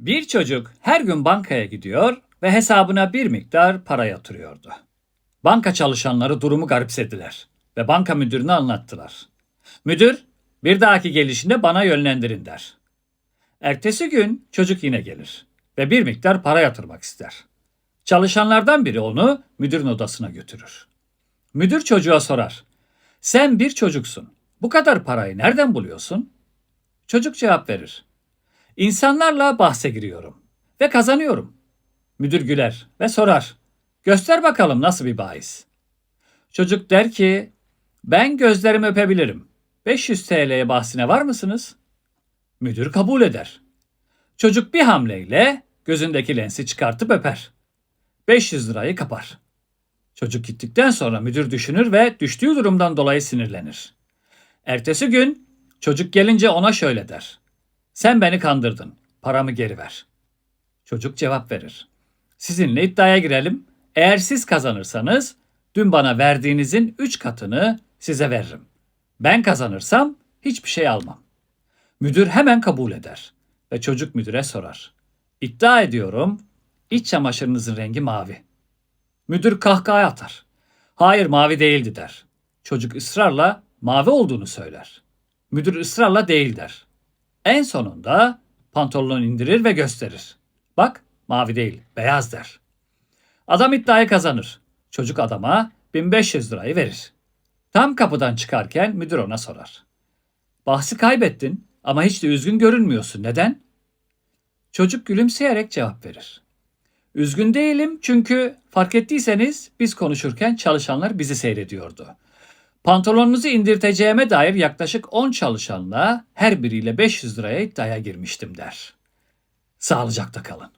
Bir çocuk her gün bankaya gidiyor ve hesabına bir miktar para yatırıyordu. Banka çalışanları durumu garipsediler ve banka müdürüne anlattılar. Müdür, bir dahaki gelişinde bana yönlendirin der. Ertesi gün çocuk yine gelir ve bir miktar para yatırmak ister. Çalışanlardan biri onu müdürün odasına götürür. Müdür çocuğa sorar. Sen bir çocuksun. Bu kadar parayı nereden buluyorsun? Çocuk cevap verir. İnsanlarla bahse giriyorum ve kazanıyorum. Müdür güler ve sorar. Göster bakalım nasıl bir bahis. Çocuk der ki, ben gözlerimi öpebilirim. 500 TL'ye bahsine var mısınız? Müdür kabul eder. Çocuk bir hamleyle gözündeki lensi çıkartıp öper. 500 lirayı kapar. Çocuk gittikten sonra müdür düşünür ve düştüğü durumdan dolayı sinirlenir. Ertesi gün çocuk gelince ona şöyle der. Sen beni kandırdın. Paramı geri ver. Çocuk cevap verir. Sizinle iddiaya girelim. Eğer siz kazanırsanız dün bana verdiğinizin 3 katını size veririm. Ben kazanırsam hiçbir şey almam. Müdür hemen kabul eder ve çocuk müdüre sorar. İddia ediyorum iç çamaşırınızın rengi mavi. Müdür kahkaha atar. Hayır mavi değildi der. Çocuk ısrarla mavi olduğunu söyler. Müdür ısrarla değil der. En sonunda pantolonunu indirir ve gösterir. Bak mavi değil beyaz der. Adam iddiayı kazanır. Çocuk adama 1500 lirayı verir. Tam kapıdan çıkarken müdür ona sorar. Bahsi kaybettin ama hiç de üzgün görünmüyorsun. Neden? Çocuk gülümseyerek cevap verir. Üzgün değilim çünkü fark ettiyseniz biz konuşurken çalışanlar bizi seyrediyordu. Pantolonunuzu indirteceğime dair yaklaşık 10 çalışanla her biriyle 500 liraya iddiaya girmiştim der. Sağlıcakla kalın.